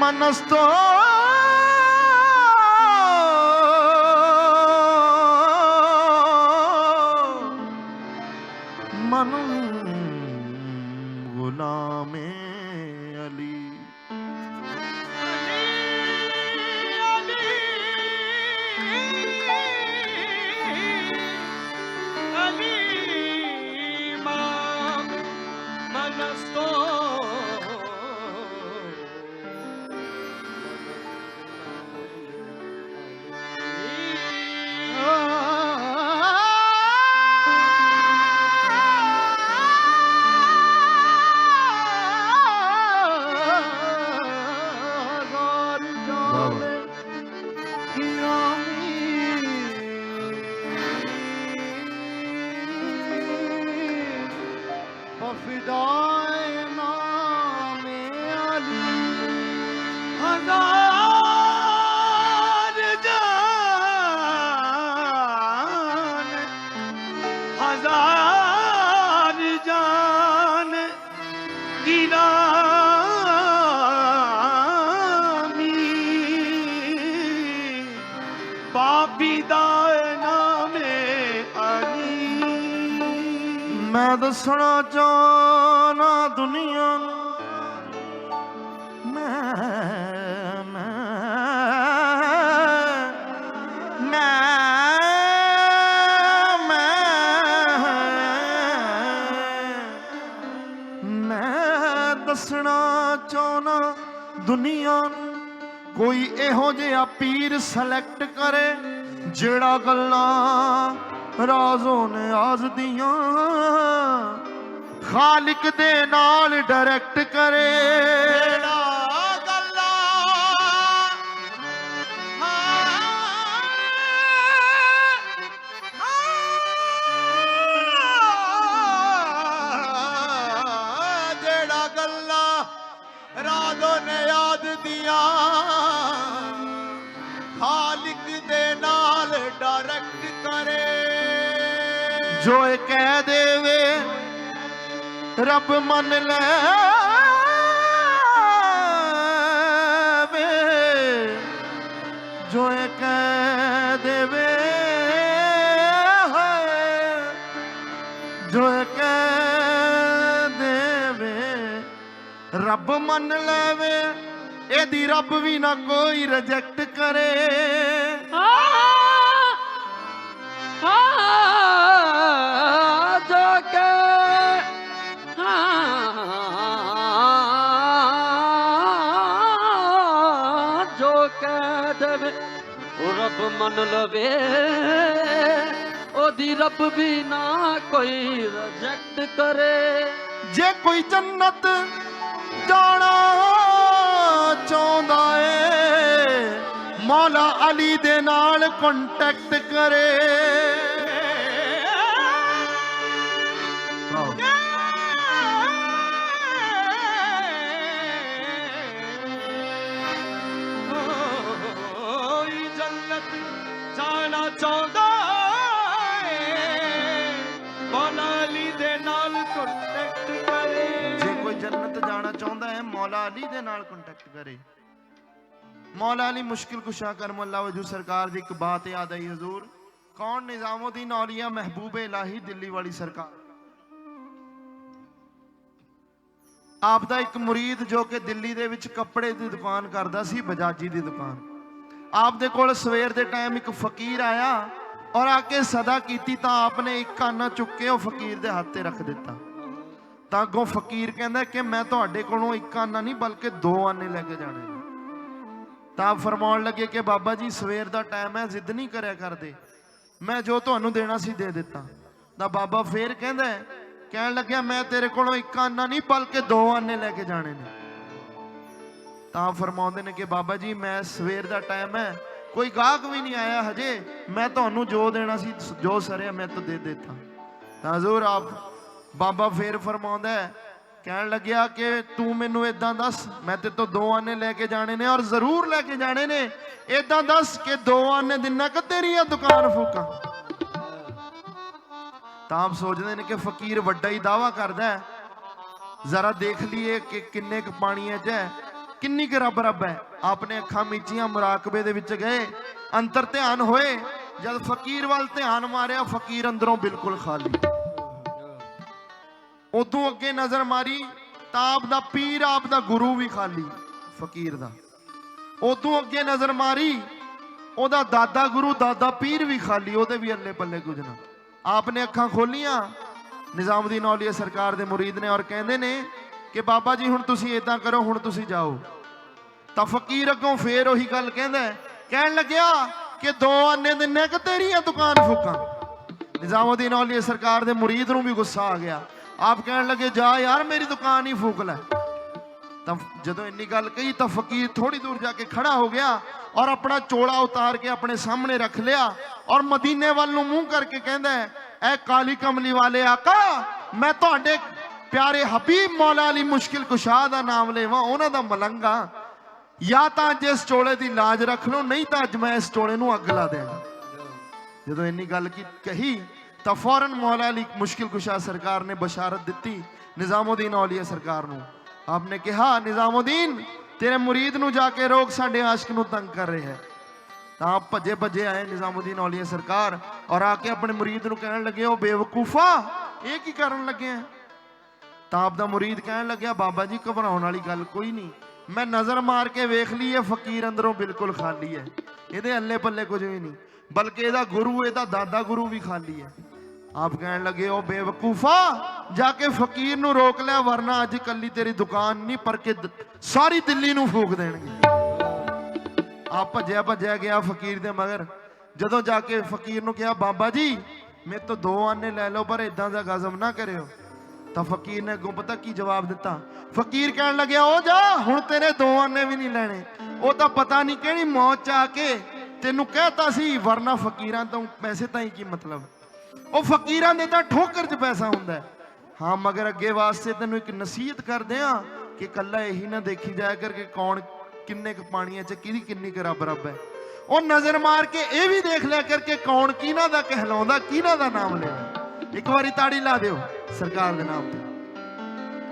మనస్తో ਫਿਦਾਏ ਨਾਮੇ ਅਲੀ ਹਜ਼ਾਰ ਮੈਂ ਦੱਸਣਾ ਚਾਹਨਾ ਦੁਨੀਆ ਨੂੰ। ਮੈਂ ਮੈਂ ਮੈਂ ਮੈਂ ਦੱਸਣਾ ਚਾਹਨਾ ਦੁਨੀਆ ਨੂੰ। ਕੋਈ ਇਹੋ ਜਿਹਾ ਪੀਰ ਸਿਲੈਕਟ ਕਰੇ ਜਿਹੜਾ ਗੱਲਾਂ ਰਾਜੋ ਨਿਆਜ਼ ਦੀਆਂ। ਖਾਲਿਕ ਦੇ ਨਾਲ ਡਾਇਰੈਕਟ ਕਰੇ। ਜੋ ਇਹ ਕਹਿ ਦੇਵੇ ਰੱਬ ਮੰਨ ਲੈਵੇ ਜੋ ਇਹ ਕਹਿ ਦੇਵੇ ਹਾਏ ਜੋ ਇਹ ਕਹਿ ਦੇਵੇ ਰੱਬ ਮੰਨ ਲੈਵੇ ਇਹਦੀ ਰੱਬ ਵੀ ਨਾ ਕੋਈ ਰਿਜੈਕਟ ਰੱਬ ਮੰਨ ਲਵੇ, ਉਹਦੀ ਰੱਬ ਵੀ ਨਾ ਕੋਈ ਰਿਜੈਕਟ ਕਰੇ। ਜੇ ਕੋਈ ਜੰਨਤ ਜਾਣਾ ਚਾਹੁੰਦਾ ਏ, ਮੌਲਾ ਅਲੀ ਦੇ ਨਾਲ ਕੰਟੈਕਟ ਕਰੇ। ਮੌਲਾ ਅਲੀ ਮੁਸ਼ਕਿਲ ਕੁਸ਼ਾ ਕਰਮ ਅੱਲਾ ਵਜੂ ਸਰਕਾਰ ਦੀ ਇੱਕ ਬਾਤ ਯਾਦ ਆਈ ਹਜ਼ੂਰ। ਕੌਣ ਨਿਜ਼ਾਮੁਦੀਨ ਔਲੀਆ ਮਹਿਬੂਬ ਇਲਾਹੀ ਦਿੱਲੀ ਵਾਲੀ ਸਰਕਾਰ? ਆਪ ਦਾ ਇੱਕ ਮੁਰੀਦ ਜੋ ਕਿ ਦਿੱਲੀ ਦੇ ਵਿੱਚ ਕੱਪੜੇ ਦੀ ਦੁਕਾਨ ਕਰਦਾ ਸੀ, ਬਜਾਜੀ ਦੀ ਦੁਕਾਨ। ਆਪ ਦੇ ਕੋਲ ਸਵੇਰ ਦੇ ਟਾਈਮ ਇੱਕ ਫਕੀਰ ਆਇਆ ਔਰ ਆ ਕੇ ਸਦਾ ਕੀਤੀ ਤਾਂ ਆਪ ਨੇ ਇੱਕ ਕਾਨਾ ਚੁੱਕ ਕੇ ਉਹ ਫਕੀਰ ਦੇ ਹੱਥ ਤੇ ਰੱਖ ਦਿੱਤਾ। ਤਾਂ ਅੱਗੋਂ ਫਕੀਰ ਕਹਿੰਦਾ ਕਿ ਮੈਂ ਤੁਹਾਡੇ ਕੋਲੋਂ ਇੱਕ ਆਨਾ ਨਹੀਂ, ਬਲਕਿ ਦੋ ਆਨੇ ਲੈ ਕੇ ਜਾਣੇ ਤਾਂ ਫਰਮਾਉਣ ਲੱਗੇ ਕਿ ਬਾਬਾ ਜੀ, ਸਵੇਰ ਦਾ ਟਾਈਮ ਹੈ, ਜ਼ਿੱਦ ਨਹੀਂ ਕਰਿਆ ਕਰਦੇ। ਮੈਂ ਜੋ ਤੁਹਾਨੂੰ ਦੇਣਾ ਸੀ, ਦੇ ਦਿੱਤਾ। ਤਾਂ ਬਾਬਾ ਫੇਰ ਕਹਿੰਦਾ ਕਹਿਣ ਲੱਗਿਆ, ਮੈਂ ਤੇਰੇ ਕੋਲੋਂ ਇੱਕ ਆਨਾ ਨਹੀਂ, ਬਲਕਿ ਦੋ ਆਨੇ ਲੈ ਕੇ ਜਾਣੇ ਨੇ। ਤਾਂ ਫਰਮਾਉਂਦੇ ਨੇ ਕਿ ਬਾਬਾ ਜੀ, ਮੈਂ ਸਵੇਰ ਦਾ ਟਾਈਮ ਹੈ, ਕੋਈ ਗਾਹਕ ਵੀ ਨਹੀਂ ਆਇਆ ਹਜੇ। ਮੈਂ ਤੁਹਾਨੂੰ ਜੋ ਦੇਣਾ ਸੀ, ਜੋ ਸਰਿਆ, ਮੈਂ ਤਾਂ ਦੇ ਦਿੱਤਾ। ਤਾਂ ਹਜ਼ੂਰ ਆਪ ਬਾਬਾ ਫੇਰ ਫਰਮਾਉਂਦਾ ਹੈ ਕਹਿਣ ਲੱਗਿਆ ਕਿ ਤੂੰ ਮੈਨੂੰ ਇਦਾਂ ਦੱਸ, ਮੈਂ ਤੇ ਤੋਂ ਦੋ ਆਨੇ ਲੈ ਕੇ ਜਾਣੇ ਨੇ ਔਰ ਜ਼ਰੂਰ ਲੈ ਕੇ ਜਾਣੇ ਨੇ। ਇਦਾਂ ਦੱਸ ਕਿ ਦੋ ਆਨੇ ਦਿਨਾਂ ਕ ਤੇਰੀ ਆ ਦੁਕਾਨ ਫੂਕਾਂ। ਤਾਂ ਆਪ ਸੋਚਦੇ ਨੇ ਕਿ ਫਕੀਰ ਵੱਡਾ ਹੀ ਦਾਵਾ ਕਰਦਾ ਹੈ। ਜ਼ਰਾ ਦੇਖ ਲਈਏ ਕਿ ਕਿੰਨੇ ਕੁ ਪਾਣੀਆਂ 'ਚ ਹੈ, ਕਿੰਨੀ ਕੁ ਰੱਬ ਰੱਬ ਹੈ। ਆਪਣੇ ਅੱਖਾਂ ਮੀਚੀਆਂ ਮੁਰਾਕਬੇ ਦੇ ਵਿੱਚ ਗਏ, ਅੰਤਰ ਧਿਆਨ ਹੋਏ। ਜਦ ਫਕੀਰ ਵੱਲ ਧਿਆਨ ਮਾਰਿਆ, ਫਕੀਰ ਅੰਦਰੋਂ ਬਿਲਕੁਲ ਖਾਲੀ। ਉਦੋਂ ਅੱਗੇ ਨਜ਼ਰ ਮਾਰੀ ਤਾਂ ਆਪ ਦਾ ਪੀਰ ਆਪ ਦਾ ਗੁਰੂ ਵੀ ਖਾਲੀ, ਫਕੀਰ ਦਾ। ਉਦੋਂ ਅੱਗੇ ਨਜ਼ਰ ਮਾਰੀ, ਉਹਦਾ ਦਾਦਾ ਗੁਰੂ, ਦਾਦਾ ਪੀਰ ਵੀ ਖਾਲੀ, ਉਹਦੇ ਵੀ ਅੱਲੇ ਪੱਲੇ ਗੁਜਣਾ ਨਾ। ਆਪਨੇ ਅੱਖਾਂ ਖੋਲੀਆਂ, ਨਿਜ਼ਾਮੁਦੀਨ ਔਲੀਆ ਸਰਕਾਰ ਦੇ ਮੁਰੀਦ ਨੇ ਔਰ ਕਹਿੰਦੇ ਨੇ ਕਿ ਬਾਬਾ ਜੀ, ਹੁਣ ਤੁਸੀਂ ਇਦਾਂ ਕਰੋ, ਹੁਣ ਤੁਸੀਂ ਜਾਓ। ਤਾਂ ਫਕੀਰ ਅੱਗੋਂ ਫੇਰ ਉਹੀ ਗੱਲ ਕਹਿੰਦਾ ਕਹਿਣ ਲੱਗਿਆ ਕਿ ਦੋ ਆਨੇ ਦਿਨੇ ਕਿ ਤੇਰੀਆਂ ਦੁਕਾਨ ਫੂਕਾਂ। ਨਿਜ਼ਾਮੁਦੀਨ ਔਲੀਆ ਸਰਕਾਰ ਦੇ ਮੁਰੀਦ ਨੂੰ ਵੀ ਗੁੱਸਾ ਆ ਗਿਆ। ਆਪ ਕਹਿਣ ਲੱਗੇ, ਜਾ ਯਾਰ, ਮੇਰੀ ਦੁਕਾਨ ਹੀ ਫੂਕ ਲੈ। ਤਾਂ ਜਦੋਂ ਇੰਨੀ ਗੱਲ ਕਹੀ, ਤਾਂ ਫਕੀਰ ਥੋੜੀ ਦੂਰ ਜਾ ਕੇ ਖੜਾ ਹੋ ਗਿਆ ਔਰ ਆਪਣਾ ਚੋਲਾ ਉਤਾਰ ਕੇ ਆਪਣੇ ਸਾਹਮਣੇ ਰੱਖ ਲਿਆ ਔਰ ਮਦੀਨੇ ਵੱਲ ਨੂੰ ਮੂੰਹ ਕਰਕੇ ਕਹਿੰਦਾ ਐ ਕਾਲੀ ਕਮਲੀ ਵਾਲੇ ਆਕਾ, ਮੈਂ ਤੁਹਾਡੇ ਪਿਆਰੇ ਹਬੀਬ ਮੌਲਾ ਅਲੀ ਮੁਸ਼ਕਿਲ ਕੁਸ਼ਾ ਦਾ ਨਾਮ ਲੈਵਾਂ, ਉਹਨਾਂ ਦਾ ਮਲੰਗਾ। ਜਾਂ ਤਾਂ ਅੱਜ ਇਸ ਚੋਲੇ ਦੀ ਲਾਜ ਰੱਖ ਲਓ, ਨਹੀਂ ਤਾਂ ਅੱਜ ਮੈਂ ਇਸ ਚੋਲੇ ਨੂੰ ਅੱਗ ਲਾ ਦੇਣਾ ਜਦੋਂ ਇੰਨੀ ਗੱਲ ਕੀ, ਕਹੀ ਤਾਂ ਫੌਰਨ ਮੌਲਾ ਅਲੀ ਮੁਸ਼ਕਿਲ ਕੁਸ਼ਾ ਸਰਕਾਰ ਨੇ ਬਸ਼ਾਰਤ ਦਿੱਤੀ ਨਿਜ਼ਾਮੁਦੀਨ ਔਲੀਆ ਸਰਕਾਰ ਨੂੰ। ਆਪਨੇ ਕਿਹਾ, ਨਿਜ਼ਾਮੁਦੀਨ, ਤੇਰੇ ਮੁਰੀਦ ਨੂੰ ਜਾ ਕੇ ਰੋਕ, ਸਾਡੇ ਆਸ਼ਕ ਨੂੰ ਤੰਗ ਕਰ ਰਿਹਾ ਹੈ। ਤਾਂ ਆਪ ਭੱਜੇ ਭੱਜੇ ਆਏ ਨਿਜ਼ਾਮੁਦੀਨ ਔਲੀਆ ਸਰਕਾਰ ਔਰ ਆ ਕੇ ਆਪਣੇ ਮੁਰੀਦ ਨੂੰ ਕਹਿਣ ਲੱਗੇ, ਉਹ ਬੇਵਕੂਫਾ, ਇਹ ਕੀ ਕਰਨ ਲੱਗੇ ਆ ਤਾਂ ਆਪ ਦਾ ਮੁਰੀਦ ਕਹਿਣ ਲੱਗਿਆ, ਬਾਬਾ ਜੀ, ਘਬਰਾਉਣ ਵਾਲੀ ਗੱਲ ਕੋਈ ਨਹੀਂ। ਮੈਂ ਨਜ਼ਰ ਮਾਰ ਕੇ ਵੇਖ ਲਈ ਇਹ ਫਕੀਰ ਅੰਦਰੋਂ ਬਿਲਕੁਲ ਖਾਲੀ ਹੈ। ਇਹਦੇ ਅੱਲੇ ਪੱਲੇ ਕੁਝ ਵੀ ਨਹੀਂ। ਬਲਕਿ ਇਹਦਾ ਗੁਰੂ, ਇਹਦਾ ਦਾਦਾ ਗੁਰੂ ਵੀ ਖਾਲੀ ਹੈ। ਆਪ ਕਹਿਣ ਲੱਗੇ, ਉਹ ਬੇਵਕੂਫਾ, ਜਾ ਕੇ ਫਕੀਰ ਨੂੰ ਰੋਕ ਲਿਆ ਵਰਨਾ ਅੱਜ ਕੱਲੀ ਤੇਰੀ ਦੁਕਾਨ ਨਹੀਂ, ਪਰ ਕਿ ਸਾਰੀ ਦਿੱਲੀ ਨੂੰ ਫੂਕ ਦੇਣਗੇ। ਆਪ ਭੱਜਿਆ ਭੱਜਿਆ ਗਿਆ ਫਕੀਰ ਦੇ ਮਗਰ। ਜਦੋਂ ਜਾ ਕੇ ਫਕੀਰ ਨੂੰ ਕਿਹਾ, ਬਾਬਾ ਜੀ, ਮੇਰੇ ਤੋਂ ਦੋ ਆਨੇ ਲੈ ਲਓ, ਪਰ ਇਦਾਂ ਦਾ ਗਜ਼ਮ ਨਾ ਕਰਿਓ। ਤਾਂ ਫਕੀਰ ਨੇ ਅੱਗੋਂ ਪਤਾ ਕੀ ਜਵਾਬ ਦਿੱਤਾ? ਫਕੀਰ ਕਹਿਣ ਲੱਗਿਆ, ਉਹ ਜਾ, ਹੁਣ ਤੇਰੇ ਦੋ ਆਨੇ ਵੀ ਨਹੀਂ ਲੈਣੇ। ਉਹ ਤਾਂ ਪਤਾ ਨਹੀਂ ਕਿਹੜੀ ਮੌਤ ਚ ਆ ਕੇ ਤੈਨੂੰ ਕਹਿਤਾ ਸੀ, ਵਰਨਾ ਫਕੀਰਾਂ ਤੋਂ ਪੈਸੇ ਤਾਂ ਹੀ ਕੀ ਮਤਲਬ? ਉਹ ਫਕੀਰਾਂ ਦੇ ਤਾਂ ਠੋਕਰ 'ਚ ਪੈਸਾ ਹੁੰਦਾ ਹਾਂ। ਮਗਰ ਅੱਗੇ ਵਾਸਤੇ ਤੈਨੂੰ ਇੱਕ ਨਸੀਹਤ ਕਰਦੇ ਆ ਕਿ ਕੱਲਾ ਇਹੀ ਨਾ ਦੇਖੀ ਜਾਇਆ ਕਰ ਕੌਣ ਕਿੰਨੇ ਕੁ ਪਾਣੀਆਂ 'ਚ ਕਿਹਦੀ ਕਿੰਨੀ ਕੁ ਰੱਬ ਰੱਬ ਹੈ। ਉਹ ਨਜ਼ਰ ਮਾਰ ਕੇ ਇਹ ਵੀ ਦੇਖ ਲਿਆ ਕਰ ਕੌਣ ਕਿਹਨਾਂ ਦਾ ਕਹਿਲਾਉਂਦਾ, ਕਿਹਨਾਂ ਦਾ ਨਾਮ ਲੈਂਦਾ ਇੱਕ ਵਾਰੀ ਤਾੜੀ ਲਾ ਦਿਓ ਸਰਕਾਰ ਦੇ ਨਾਮ ਤੇ।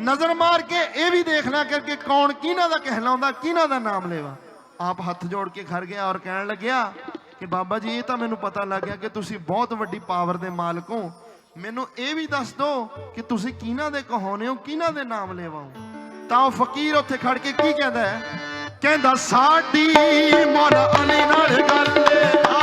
ਨਜ਼ਰ ਮਾਰ ਕੇ ਇਹ ਵੀ ਦੇਖ ਲਿਆ ਕਰਕੇ ਕੌਣ ਕਿਹਨਾਂ ਦਾ ਕਹਿਲਾਉਂਦਾ, ਕਿਹਨਾਂ ਦਾ ਨਾਮ ਲੈਵਾ ਆਪ ਹੱਥ ਜੋੜ ਕੇ ਖੜ ਗਿਆ ਔਰ ਕਹਿਣ ਲੱਗਿਆ ਕਿ ਬਾਬਾ ਜੀ, ਇਹ ਤਾਂ ਮੈਨੂੰ ਪਤਾ ਲੱਗ ਗਿਆ ਕਿ ਤੁਸੀਂ ਬਹੁਤ ਵੱਡੀ ਪਾਵਰ ਦੇ ਮਾਲਕ ਹੋ। ਮੈਨੂੰ ਇਹ ਵੀ ਦੱਸ ਦਿਓ ਕਿ ਤੁਸੀਂ ਕਿਹਨਾਂ ਦੇ ਕਹਾਉਨੇ ਹੋ, ਕਿਹਨਾਂ ਦੇ ਨਾਮ ਲੈਵਾਓ ਤਾਂ ਉਹ ਫਕੀਰ ਉੱਥੇ ਖੜ ਕੇ ਕੀ ਕਹਿੰਦਾ ਹੈ? ਕਹਿੰਦਾ, ਸਾਡੀ ਮੌਲਾ ਅਲੀ ਨਾਲ ਗੱਲ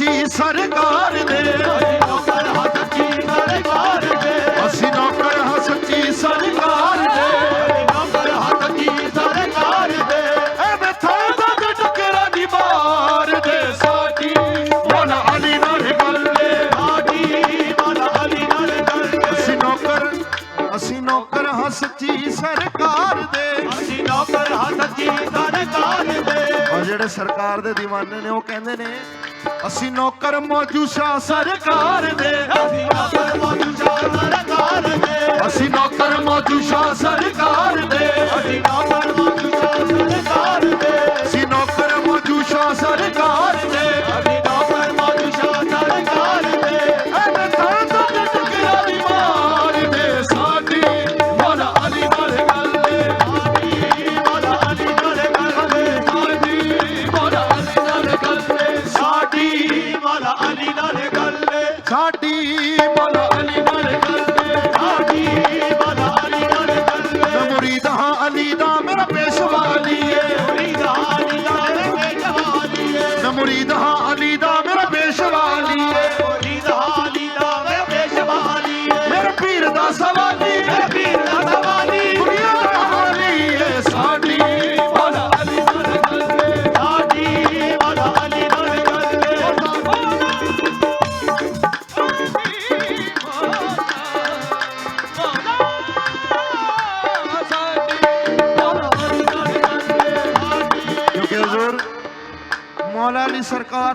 ਸੱਚੀ ਸਰਕਾਰ ਦੇ। ਨੌਕਰ ਹੱਥ ਕੀ ਸਰਕਾਰ ਦੇ ਅਸੀਂ ਨੌਕਰ ਹਾਂ ਸੱਚੀ ਸਰਕਾਰ ਦੇ। ਨੌਕਰ ਹੱਥ ਕੀ ਸਰਕਾਰ ਦੇ। ਐਵੇਂ ਥਾਂ ਦਾ ਟੁਕੜਾ ਦੀ ਮਾਰ ਦੇ। ਸਾਡੀ ਮੌਲਾ ਅਲੀ ਨਾਲ ਗੱਲ ਸਾਡੀ ਮੌਲਾ ਅਲੀ ਨਾਲ ਗੱਲ ਅਸੀਂ ਨੌਕਰ ਅਸੀਂ ਨੌਕਰ ਹਾਂ ਸੱਚੀ ਸਰਕਾਰ ਦੇ। ਅਸੀਂ ਨੌਕਰ ਹੱਥ ਕੀ ਸਰਕਾਰ ਦੇ। ਜਿਹੜੇ ਸਰਕਾਰ ਦੇ دیਵਾਨੇ ਨੇ, ਉਹ ਕਹਿੰਦੇ ਨੇ ਅਸੀਂ ਨੌਕਰ ਮੌਜੂਦਾ ਸਰਕਾਰ ਦੇ ਅਸੀਂ ਨੌਕਰ ਮੌਜੂਦਾ ਸਰਕਾਰ ਦੇ ਅਸੀਂ ਨੌਕਰ ਮੌਜੂਦਾ ਸਰਕਾਰ ਦੇ ਅਸੀਂ ਨੌਕਰ ਮੌਜੂਦਾ ਸਰਕਾਰ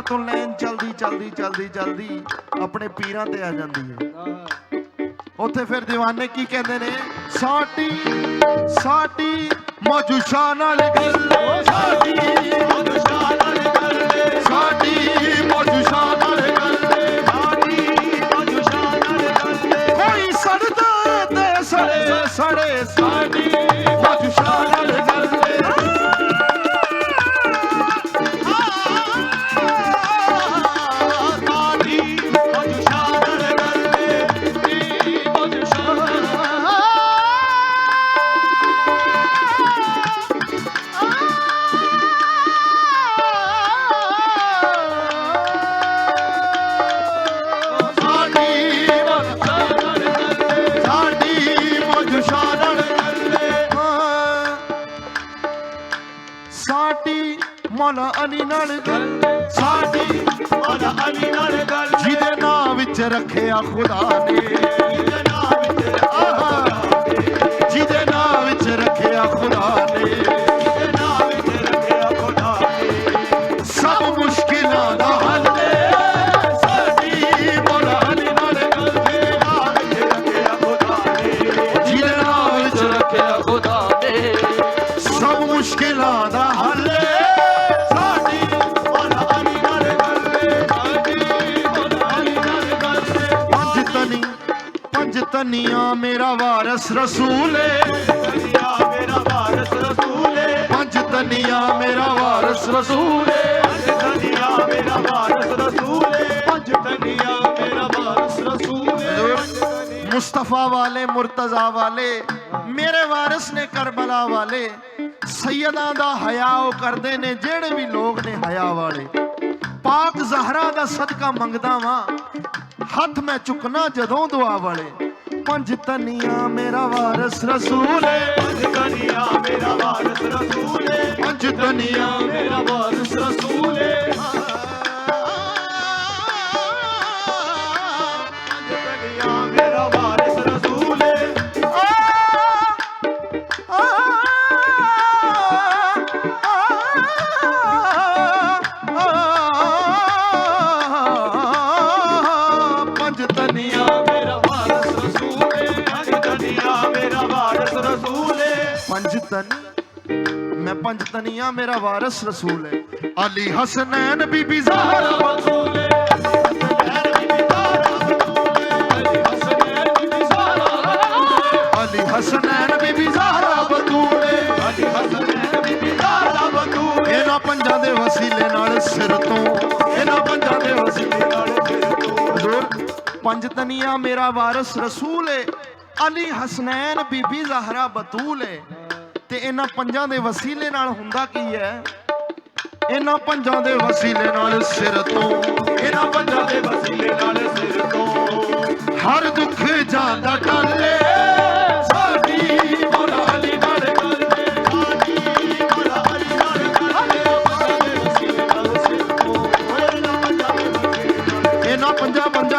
ਸਰਕਾਰ ਤੋਂ ਲੈਣ ਚਲਦੀ ਚਲਦੀ ਚਲਦੀ ਚਲਦੀ ਆਪਣੇ ਪੀਰਾਂ ਤੇ ਆ ਜਾਂਦੀ ਹੈ। ਉੱਥੇ ਫਿਰ دیਵਾਨੇ ਕੀ ਕਹਿੰਦੇ ਨੇ? ਸਾਡੀ ਸਾਡੀ ਮੌਜੂਸ਼ਾ ਨਾਲ ਗੱਲ ਸਾਡੀ ਨਾਲ ਗੱਲ ਸਾਡੀ ਮੌਲਾ ਅਲੀ ਨਾਲ ਕਰ ਜਿਹਦੇ ਨਾਂ ਵਿੱਚ ਰੱਖਿਆ ਖੁਦਾ ਨੇ। ਪੰਜ ਤਨੀਆਂ ਮੇਰਾ ਵਾਰਸ ਰਸੂਲੇ। ਏ ਮੇਰਾ ਵਾਰਸ ਰਸੂਲ। ਪੰਜ ਤਨੀਆਂ ਮੇਰਾ ਵਾਰਸ ਰਸੂਲ। ਪੰਜ ਦੁਨੀਆ ਮੇਰਾ ਵਾਰਸ ਰਸੂਲ। ਪੰਜ ਦੁਨੀਆ ਮੇਰਾ ਵਾਰਸ ਰਸੂਲ। ਮੁਸਤਫਾ ਵਾਲੇ, ਮੁਰਤਜ਼ਾ ਵਾਲੇ, ਮੇਰੇ ਵਾਰਿਸ ਨੇ ਕਰਬਲਾ ਵਾਲੇ। ਸੈਯਦਾਂ ਦਾ ਹਯਾ ਉਹ ਕਰਦੇ ਨੇ, ਜਿਹੜੇ ਵੀ ਲੋਕ ਨੇ ਹਯਾ ਵਾਲੇ। ਪਾਕ ਜ਼ਹਰਾ ਦਾ ਸਦਕਾ ਮੰਗਦਾ ਵਾਂ। ਹੱਥ ਮੈਂ ਚੁੱਕਣਾ ਜਦੋਂ ਦੁਆ ਵਾਲੇ। ਪੰਜ ਤਨੀਆਂ ਮੇਰਾ ਵਾਰਿਸ ਰਸੂਲ। ਏ ਪੰਜ ਦੁਨੀਆ ਮੇਰਾ ਵਾਰਸ ਰਸੂਲ। ਹੈ ਪੰਜ ਤਨੀਆਂ ਮੇਰਾ ਵਾਰਸ ਰਸੂਲ। ਹੈ ਤਨ। ਮੈਂ ਪੰਜ ਤਨੀਆਂ, ਮੇਰਾ ਵਾਰਿਸ ਰਸੂਲ ਹੈ ਅਲੀ ਹਸਨੈਨ ਬੀਬੀ ਜ਼ਹਰਾ ਰਸੂਲ ਹੈ ਹਸਨੈਨ ਬੀਬੀ ਜ਼ਾਹਰਾ ਰਸੂਲ ਹੈ ਅਲੀ ਹਸਨੈਨ ਬੀਬੀ ਜ਼ਹਰਾ ਬਤੂਲ ਇਹਨਾਂ ਪੰਜਾਂ ਦੇ ਵਸੀਲੇ ਨਾਲ ਸਿਰ ਤੋਂ ਇਹਨਾਂ ਪੰਜਾਂ ਦੇ ਵਸੀਲੇ ਨਾਲ ਫਿਰ ਤੂੰ ਪੰਜ ਤਨੀਆਂ, ਮੇਰਾ ਵਾਰਿਸ ਰਸੂਲ ਏ ਅਲੀ ਹਸਨੈਨ ਬੀਬੀ ਜ਼ਹਰਾ ਬਤੂਲ ਏ ਤੇ ਇਹਨਾਂ ਪੰਜਾਂ ਦੇ ਵਸੀਲੇ ਨਾਲ ਹੁੰਦਾ ਕੀ ਹੈ? ਇਹਨਾਂ ਪੰਜਾਂ ਦੇ ਵਸੀਲੇ ਨਾਲ ਸਿਰ ਤੋਂ, ਇਹਨਾਂ ਪੰਜਾਂ ਦੇ ਵਸੀਲੇ ਨਾਲ ਸਿਰ ਤੋਂ ਹਰ ਦੁੱਖ ਜਾਂਦਾ ਟਾਲੇ ਪੰਜਾ ਪੰਜਾ